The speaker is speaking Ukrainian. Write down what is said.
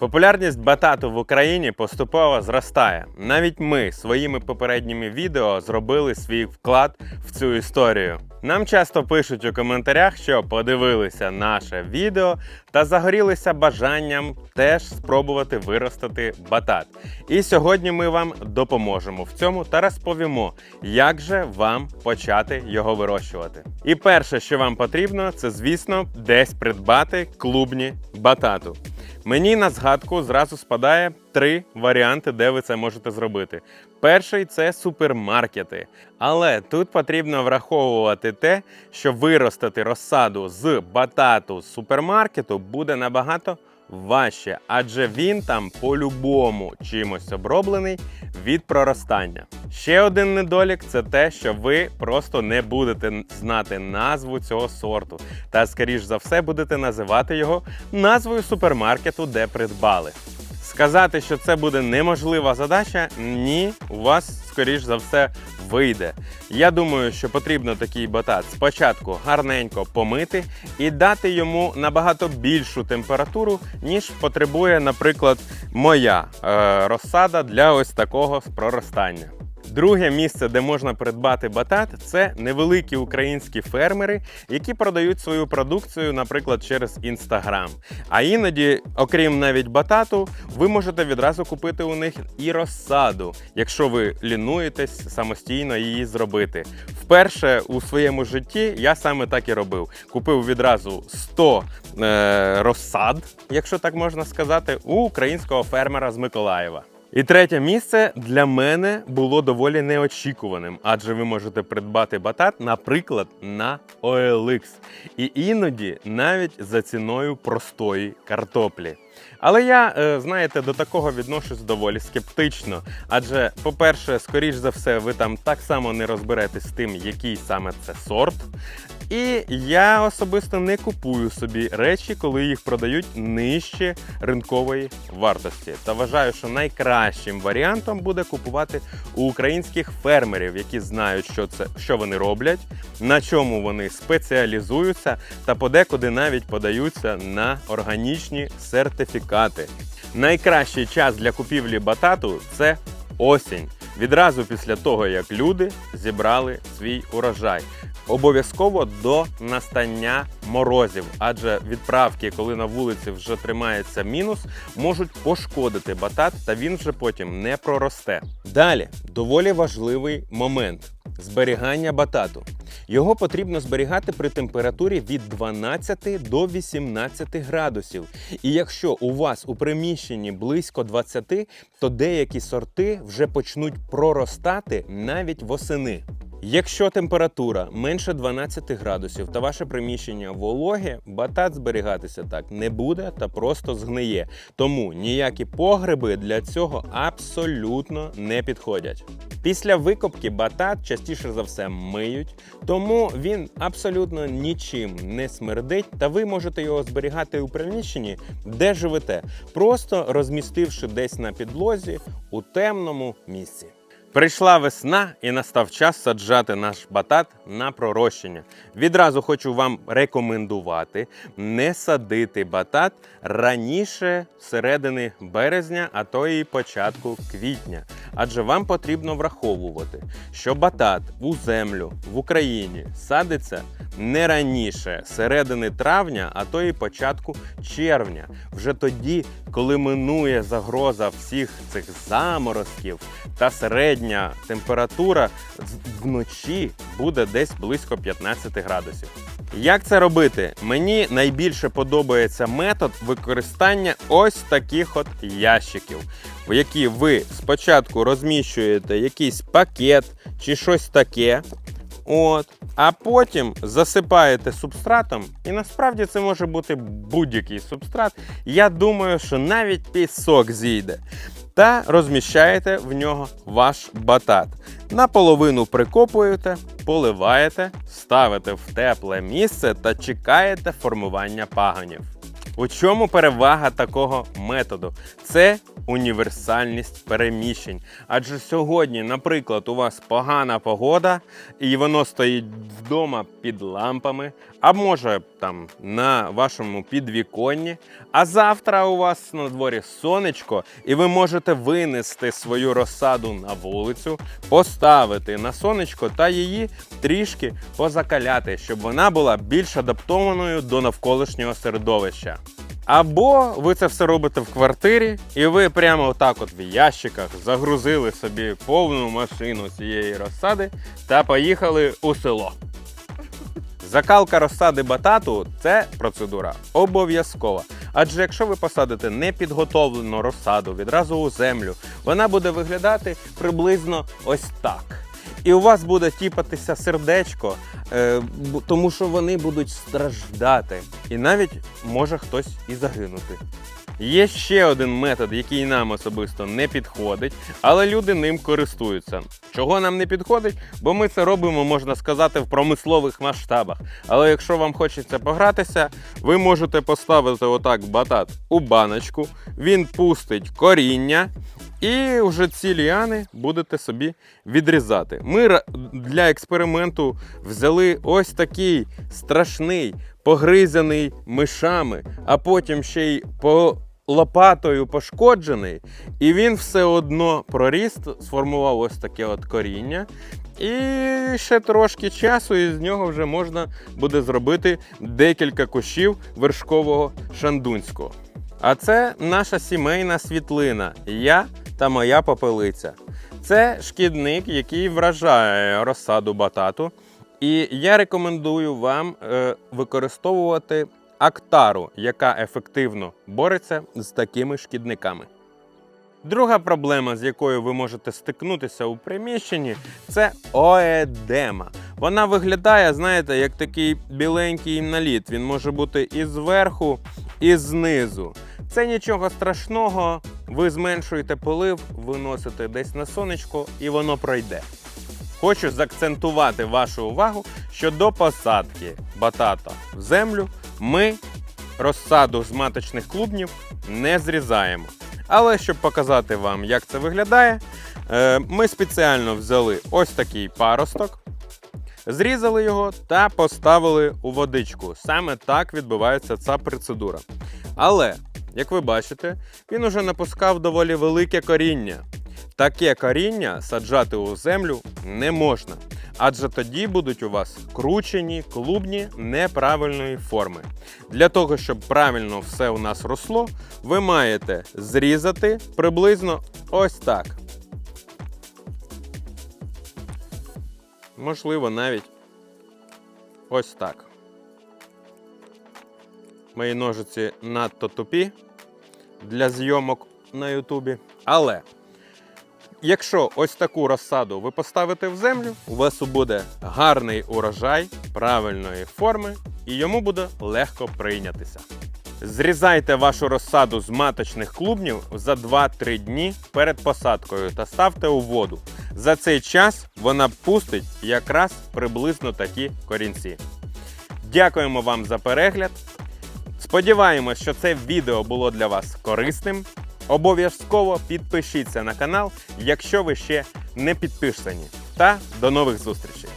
Популярність батату в Україні поступово зростає. Навіть ми своїми попередніми відео зробили свій вклад в цю історію. Нам часто пишуть у коментарях, що подивилися наше відео та загорілися бажанням теж спробувати виростити батат. І сьогодні ми вам допоможемо в цьому та розповімо, як же вам почати його вирощувати. І перше, що вам потрібно, це звісно десь придбати клубні батату. Мені на згадку зразу спадає три варіанти, де ви це можете зробити. Перший це супермаркети. Але тут потрібно враховувати те, що виростити розсаду з батату з супермаркету буде набагато важче, адже він там по-любому чимось оброблений від проростання. Ще один недолік це те, що ви просто не будете знати назву цього сорту, та скоріш за все будете називати його назвою супермаркету, де придбали. Сказати, що це буде неможлива задача, ні, у вас, скоріш за все, вийде. Я думаю, що потрібно такий батат спочатку гарненько помити і дати йому набагато більшу температуру, ніж потребує, наприклад, моя е, розсада для ось такого проростання. Друге місце, де можна придбати батат, це невеликі українські фермери, які продають свою продукцію, наприклад, через інстаграм. А іноді, окрім навіть батату, ви можете відразу купити у них і розсаду, якщо ви лінуєтесь самостійно її зробити. Вперше у своєму житті я саме так і робив. Купив відразу 100 е, розсад, якщо так можна сказати, у українського фермера з Миколаєва. І третє місце для мене було доволі неочікуваним, адже ви можете придбати батат, наприклад, на OLX. І іноді навіть за ціною простої картоплі. Але я, е, знаєте, до такого відношусь доволі скептично. Адже, по-перше, скоріш за все, ви там так само не розберетесь з тим, який саме це сорт. І я особисто не купую собі речі, коли їх продають нижче ринкової вартості. Та вважаю, що найкращим варіантом буде купувати у українських фермерів, які знають, що це що вони роблять, на чому вони спеціалізуються, та подекуди навіть подаються на органічні сертифікати. Найкращий час для купівлі батату це осінь. Відразу після того, як люди зібрали свій урожай. Обов'язково до настання морозів, адже відправки, коли на вулиці вже тримається мінус, можуть пошкодити батат, та він вже потім не проросте. Далі доволі важливий момент зберігання батату. Його потрібно зберігати при температурі від 12 до 18 градусів. І якщо у вас у приміщенні близько 20, то деякі сорти вже почнуть проростати навіть восени. Якщо температура менше 12 градусів та ваше приміщення вологе, батат зберігатися так не буде та просто згниє. Тому ніякі погреби для цього абсолютно не підходять. Після викопки батат частіше за все миють, тому він абсолютно нічим не смердить, та ви можете його зберігати у приміщенні, де живете, просто розмістивши десь на підлозі у темному місці. Прийшла весна і настав час саджати наш батат на пророщення. Відразу хочу вам рекомендувати не садити батат раніше середини березня, а то і початку квітня. Адже вам потрібно враховувати, що батат у землю в Україні садиться не раніше середини травня, а то і початку червня. Вже тоді, коли минує загроза всіх цих заморозків та середня температура вночі буде десь близько 15 градусів. Як це робити? Мені найбільше подобається метод використання ось таких от ящиків, в які ви спочатку розміщуєте якийсь пакет чи щось таке. От, а потім засипаєте субстратом, і насправді це може бути будь-який субстрат. Я думаю, що навіть пісок зійде. Та розміщаєте в нього ваш батат. Наполовину прикопуєте, поливаєте, ставите в тепле місце та чекаєте формування пагонів. У чому перевага такого методу? Це універсальність переміщень. Адже сьогодні, наприклад, у вас погана погода, і воно стоїть вдома під лампами, а може там на вашому підвіконні. А завтра у вас на дворі сонечко, і ви можете винести свою розсаду на вулицю, поставити на сонечко та її трішки позакаляти, щоб вона була більш адаптованою до навколишнього середовища. Або ви це все робите в квартирі, і ви прямо отак, от в ящиках, загрузили собі повну машину цієї розсади та поїхали у село. Закалка розсади батату це процедура обов'язкова. Адже якщо ви посадите непідготовлену розсаду відразу у землю, вона буде виглядати приблизно ось так. І у вас буде тіпатися сердечко, е, тому що вони будуть страждати. І навіть може хтось і загинути. Є ще один метод, який нам особисто не підходить, але люди ним користуються. Чого нам не підходить? Бо ми це робимо, можна сказати, в промислових масштабах. Але якщо вам хочеться погратися, ви можете поставити отак батат у баночку, він пустить коріння. І вже ці ліани будете собі відрізати. Ми для експерименту взяли ось такий страшний, погризаний мишами, а потім ще й по лопатою пошкоджений, і він все одно проріс, сформував ось таке от коріння. І ще трошки часу, і з нього вже можна буде зробити декілька кущів вершкового шандунського. А це наша сімейна світлина. Я та моя попелиця. Це шкідник, який вражає розсаду батату. І я рекомендую вам е, використовувати актару, яка ефективно бореться з такими шкідниками. Друга проблема, з якою ви можете стикнутися у приміщенні, це оедема. Вона виглядає, знаєте, як такий біленький наліт. Він може бути і зверху, і знизу. Це нічого страшного. Ви зменшуєте полив, виносите десь на сонечко, і воно пройде. Хочу заакцентувати вашу увагу, що до посадки батата в землю ми розсаду з маточних клубнів не зрізаємо. Але щоб показати вам, як це виглядає, е, ми спеціально взяли ось такий паросток, зрізали його та поставили у водичку. Саме так відбувається ця процедура. Але, як ви бачите, він уже напускав доволі велике коріння. Таке коріння саджати у землю не можна, адже тоді будуть у вас кручені клубні неправильної форми. Для того, щоб правильно все у нас росло, ви маєте зрізати приблизно ось так. Можливо, навіть ось так. Мої ножиці надто тупі для зйомок на Ютубі. Але Якщо ось таку розсаду ви поставите в землю, у вас буде гарний урожай правильної форми і йому буде легко прийнятися. Зрізайте вашу розсаду з маточних клубнів за 2-3 дні перед посадкою та ставте у воду. За цей час вона пустить якраз приблизно такі корінці. Дякуємо вам за перегляд. Сподіваємось, що це відео було для вас корисним. Обов'язково підпишіться на канал, якщо ви ще не підписані. Та до нових зустрічей!